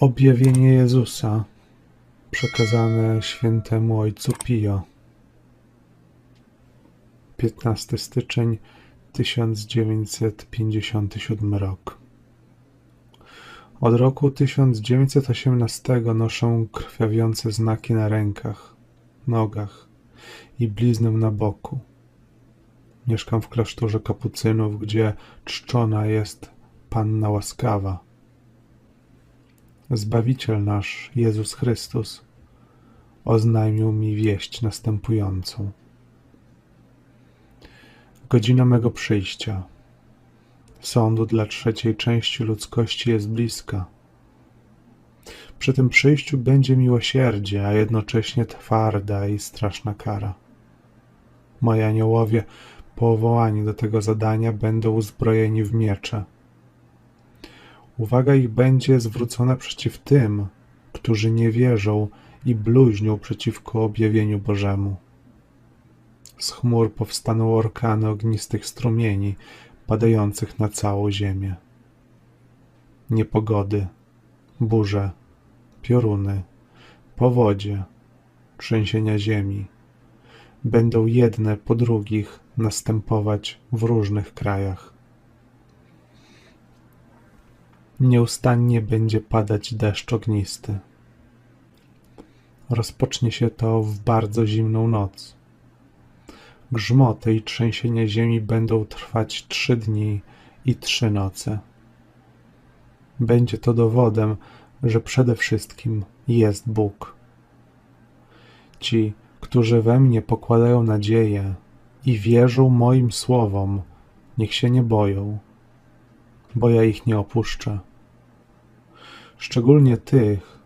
Objawienie Jezusa przekazane świętemu ojcu Pio. 15 styczeń 1957 rok. Od roku 1918 noszę krwawiące znaki na rękach, nogach i bliznę na boku. Mieszkam w klasztorze kapucynów, gdzie czczona jest Panna Łaskawa. Zbawiciel nasz, Jezus Chrystus, oznajmił mi wieść następującą. Godzina mego przyjścia, sądu dla trzeciej części ludzkości jest bliska. Przy tym przyjściu będzie miłosierdzie, a jednocześnie twarda i straszna kara. Moi aniołowie, powołani do tego zadania, będą uzbrojeni w miecze Uwaga ich będzie zwrócona przeciw tym, którzy nie wierzą i bluźnią przeciwko objawieniu Bożemu. Z chmur powstaną orkany ognistych strumieni, padających na całą ziemię. Niepogody, burze, pioruny, powodzie, trzęsienia ziemi będą jedne po drugich następować w różnych krajach. Nieustannie będzie padać deszcz ognisty. Rozpocznie się to w bardzo zimną noc. Grzmoty i trzęsienia ziemi będą trwać trzy dni i trzy noce. Będzie to dowodem, że przede wszystkim jest Bóg. Ci, którzy we mnie pokładają nadzieję i wierzą moim słowom, niech się nie boją bo ja ich nie opuszczę. Szczególnie tych,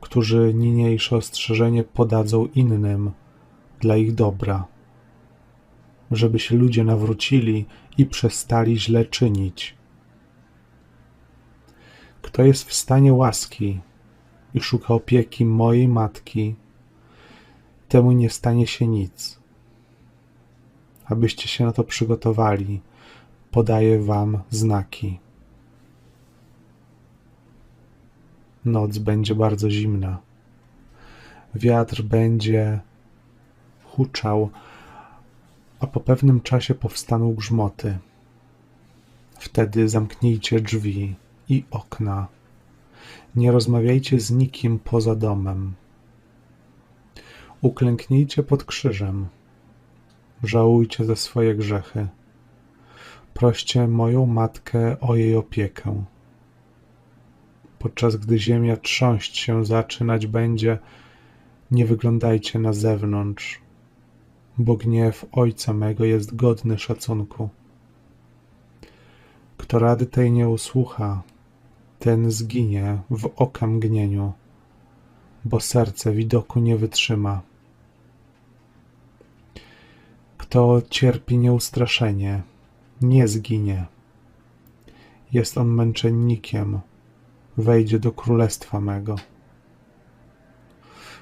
którzy niniejsze ostrzeżenie podadzą innym dla ich dobra, żeby się ludzie nawrócili i przestali źle czynić. Kto jest w stanie łaski i szuka opieki mojej matki, temu nie stanie się nic. Abyście się na to przygotowali, podaję wam znaki. Noc będzie bardzo zimna. Wiatr będzie huczał, a po pewnym czasie powstaną grzmoty. Wtedy zamknijcie drzwi i okna. Nie rozmawiajcie z nikim poza domem. Uklęknijcie pod krzyżem. Żałujcie za swoje grzechy proście moją matkę o jej opiekę. Podczas gdy ziemia trząść się zaczynać będzie, nie wyglądajcie na zewnątrz, bo gniew Ojca mego jest godny szacunku. Kto rady tej nie usłucha, ten zginie w okamgnieniu, bo serce widoku nie wytrzyma. Kto cierpi nieustraszenie, nie zginie. Jest on męczennikiem, wejdzie do królestwa mego.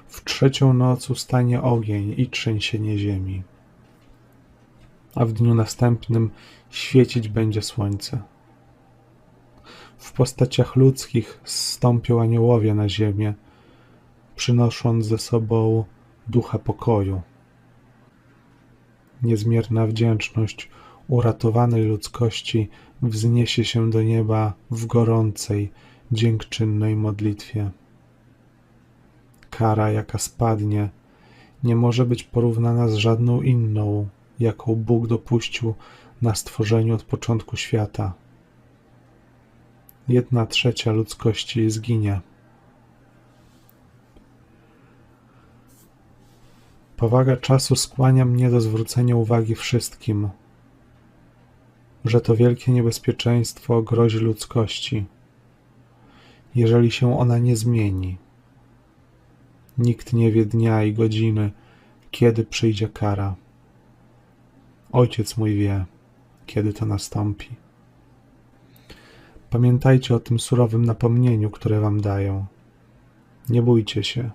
W trzecią noc ustanie ogień i trzęsienie ziemi, a w dniu następnym świecić będzie słońce. W postaciach ludzkich zstąpią aniołowie na ziemię, przynosząc ze sobą ducha pokoju. Niezmierna wdzięczność uratowanej ludzkości wzniesie się do nieba w gorącej, dziękczynnej modlitwie. Kara, jaka spadnie, nie może być porównana z żadną inną, jaką Bóg dopuścił na stworzeniu od początku świata. Jedna trzecia ludzkości zginie. Powaga czasu skłania mnie do zwrócenia uwagi wszystkim, że to wielkie niebezpieczeństwo grozi ludzkości, jeżeli się ona nie zmieni. Nikt nie wie dnia i godziny, kiedy przyjdzie kara. Ojciec mój wie, kiedy to nastąpi. Pamiętajcie o tym surowym napomnieniu, które wam dają. Nie bójcie się,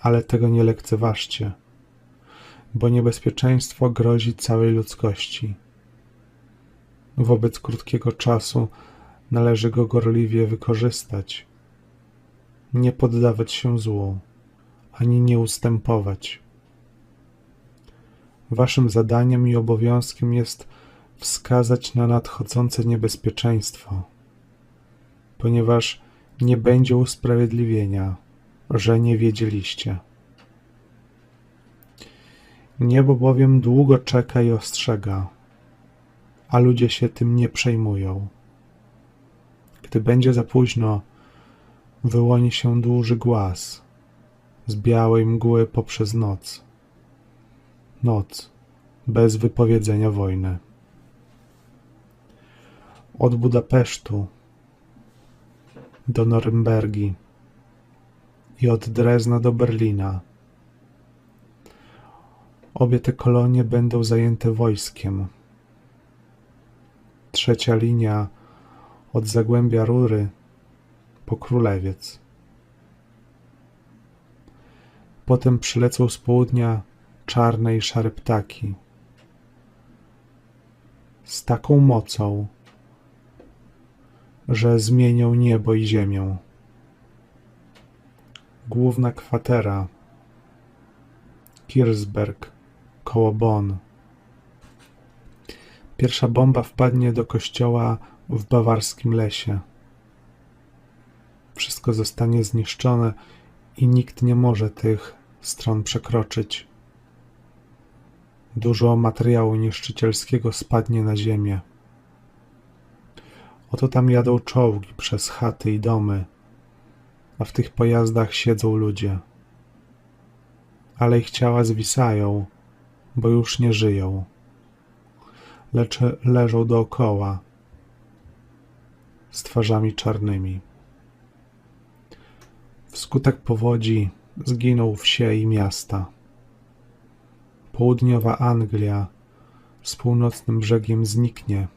ale tego nie lekceważcie, bo niebezpieczeństwo grozi całej ludzkości. Wobec krótkiego czasu należy go gorliwie wykorzystać, nie poddawać się złu, ani nie ustępować. Waszym zadaniem i obowiązkiem jest wskazać na nadchodzące niebezpieczeństwo, ponieważ nie będzie usprawiedliwienia, że nie wiedzieliście. Niebo bowiem długo czeka i ostrzega, a ludzie się tym nie przejmują. Gdy będzie za późno, wyłoni się duży głaz z białej mgły poprzez noc. Noc bez wypowiedzenia wojny. Od Budapesztu do Norymbergi i od Drezna do Berlina. Obie te kolonie będą zajęte wojskiem. Trzecia linia od Zagłębia Rury po Królewiec. Potem przylecą z południa czarne i szare ptaki. Z taką mocą, że zmienią niebo i ziemię. Główna kwatera Kirsberg koło Bonn. Pierwsza bomba wpadnie do kościoła w bawarskim lesie. Wszystko zostanie zniszczone i nikt nie może tych stron przekroczyć. Dużo materiału niszczycielskiego spadnie na ziemię. Oto tam jadą czołgi przez chaty i domy, a w tych pojazdach siedzą ludzie. Ale ich ciała zwisają, bo już nie żyją, lecz leżą dookoła z twarzami czarnymi. Wskutek powodzi zginą wsie i miasta. Południowa Anglia z północnym brzegiem zniknie.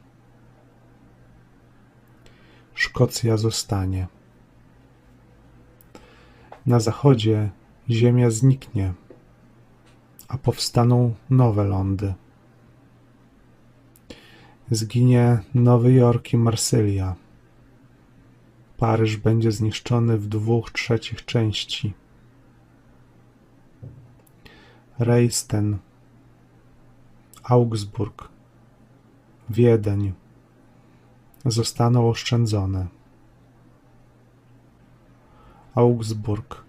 Szkocja zostanie. Na zachodzie ziemia zniknie, a powstaną nowe lądy. Zginie Nowy Jork i Marsylia. Paryż będzie zniszczony w dwóch trzecich części. Dresden, Augsburg, Wiedeń zostaną oszczędzone. Augsburg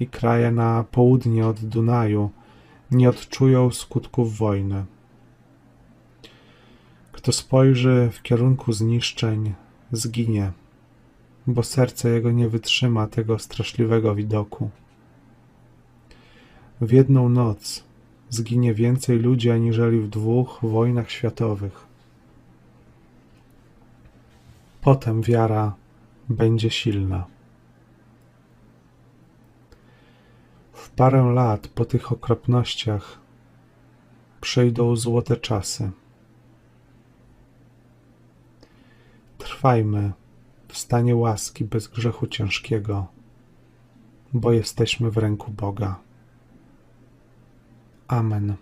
i kraje na południe od Dunaju nie odczują skutków wojny. Kto spojrzy w kierunku zniszczeń, zginie, bo serce jego nie wytrzyma tego straszliwego widoku. W jedną noc zginie więcej ludzi aniżeli w dwóch wojnach światowych. Potem wiara będzie silna. W parę lat po tych okropnościach przyjdą złote czasy. Trwajmy w stanie łaski bez grzechu ciężkiego, bo jesteśmy w ręku Boga. Amen.